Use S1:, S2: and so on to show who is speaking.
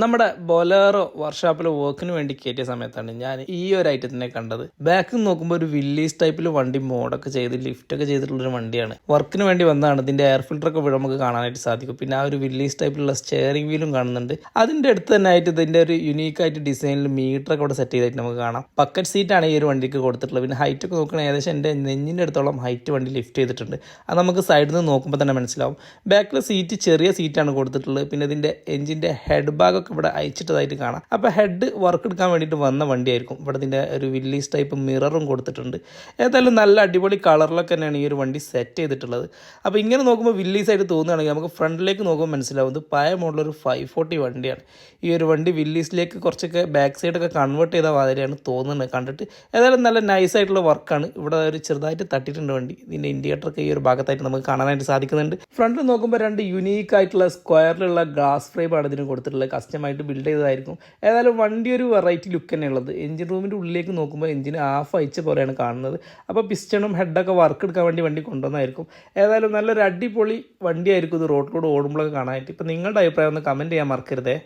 S1: നമ്മുടെ ബൊലേറോ വർക്ക്ഷോപ്പിൽ വർക്കിന് വേണ്ടി കയറ്റിയ സമയത്താണ് ഞാൻ ഈ ഒരു ഐറ്റത്തിനെ കണ്ടത്. ബാക്കിൽ നോക്കുമ്പോൾ ഒരു വില്ലീസ് ടൈപ്പിൽ വണ്ടി മോഡൊക്കെ ചെയ്ത് ലിഫ്റ്റ് ഒക്കെ ചെയ്തിട്ടുള്ളൊരു വണ്ടിയാണ്. വർക്കിന് വേണ്ടി വന്നതാണ്. ഇതിന്റെ എയർ ഫിൽറ്റർ ഒക്കെ ഇവിടെ നമുക്ക് കാണാനായിട്ട് സാധിക്കും. പിന്നെ ആ ഒരു വില്ലീസ് ടൈപ്പിലുള്ള സ്റ്റെയറിംഗ് വീലും കാണുന്നുണ്ട്. അതിന്റെ അടുത്ത് തന്നെ ആയിട്ട് ഇതിന്റെ ഒരു യുണീക്ക് ആയിട്ട് ഡിസൈനിൽ മീറ്റർ ഒക്കെ ഇവിടെ സെറ്റ് ചെയ്തായിട്ട് നമുക്ക് കാണാം. പക്കറ്റ് സീറ്റാണ് ഈ ഒരു വണ്ടിക്ക് കൊടുത്തിട്ടുള്ളത്. പിന്നെ ഹൈറ്റ് ഒക്കെ നോക്കണേ ഏകദേശം എന്റെ നെഞ്ഞിന്റെ അടുത്തോളം ഹൈറ്റ് വണ്ടി ലിഫ്റ്റ് ചെയ്തിട്ടുണ്ട്. അത് നമുക്ക് സൈഡിൽ നിന്ന് നോക്കുമ്പോൾ തന്നെ മനസ്സിലാവും. ബാക്കിലെ സീറ്റ് ചെറിയ സീറ്റാണ് കൊടുത്തിട്ടുള്ളത്. പിന്നെ ഇതിന്റെ എഞ്ചിന്റെ ഹെഡ് ഭാഗമൊക്കെ ഇവിടെ അയച്ചിട്ടതായിട്ട് കാണാം. അപ്പോൾ ഹെഡ് വർക്ക് എടുക്കാൻ വേണ്ടിയിട്ട് വന്ന വണ്ടിയായിരിക്കും. ഇവിടെ ഇതിന്റെ ഒരു വില്ലീസ് ടൈപ്പ് മിററും കൊടുത്തിട്ടുണ്ട്. ഏതായാലും നല്ല അടിപൊളി കളറിലൊക്കെ തന്നെയാണ് ഈ ഒരു വണ്ടി സെറ്റ് ചെയ്തിട്ടുള്ളത്. അപ്പോൾ ഇങ്ങനെ നോക്കുമ്പോൾ വില്ലീസ് ആയിട്ട് തോന്നുകയാണെങ്കിൽ നമുക്ക് ഫ്രണ്ടിലേക്ക് നോക്കുമ്പോൾ മനസ്സിലാവുന്നത് പഴയ മോഡലൊരു ഫൈവ് ഫോർട്ടി വണ്ടിയാണ്. ഈ ഒരു വണ്ടി വില്ലീസിലേക്ക് കുറച്ചൊക്കെ ബാക്ക് സൈഡൊക്കെ കൺവേർട്ട് ചെയ്ത മാതിരിയാണ് തോന്നുന്നത് കണ്ടിട്ട്. ഏതായാലും നല്ല നൈസ് ആയിട്ടുള്ള വർക്കാണ് ഇവിടെ ഒരു ചെറുതായിട്ട് തട്ടിയിട്ടുണ്ട് വണ്ടി. ഇതിന്റെ ഇൻഡിക്കേറ്ററൊക്കെ ഈ ഒരു ഭാഗത്തായിട്ട് നമുക്ക് കാണാനായിട്ട് സാധിക്കുന്നുണ്ട്. ഫ്രണ്ടിൽ നോക്കുമ്പോൾ രണ്ട് യുനീക്ക് ആയിട്ടുള്ള സ്ക്വയറിലുള്ള ഗ്ലാസ് ഫ്രെയിമാണ് ഇതിന് കൊടുത്തിട്ടുള്ളത്. കസ്റ്റമായിട്ട് ബിൽഡ് ചെയ്തതായിരിക്കും. ഏതായാലും വണ്ടി ഒരു വെറൈറ്റി ലുക്ക് തന്നെ ഉള്ളത് എഞ്ചിൻ റൂമിന്റെ ഉള്ളിലേക്ക് നോക്കുമ്പോൾ എഞ്ചിൻ ഹാഫ് അയച്ച പോലെയാണ് കാണുന്നത്. അപ്പോൾ പിസ്റ്റണും ഹെഡൊക്കെ വർക്ക് എടുക്കാൻ വേണ്ടി വണ്ടി കൊണ്ടുവന്നായിരിക്കും ഏതായാലും നല്ലൊരു അടിപൊളി വണ്ടിയായിരിക്കും ഇത് റോഡിലൂടെ ഓടുമ്പോഴൊക്കെ കാണാനായിട്ട്. ഇപ്പം നിങ്ങളുടെ അഭിപ്രായം ഒന്ന് കമന്റ് ചെയ്യാൻ മറക്കരുതേ.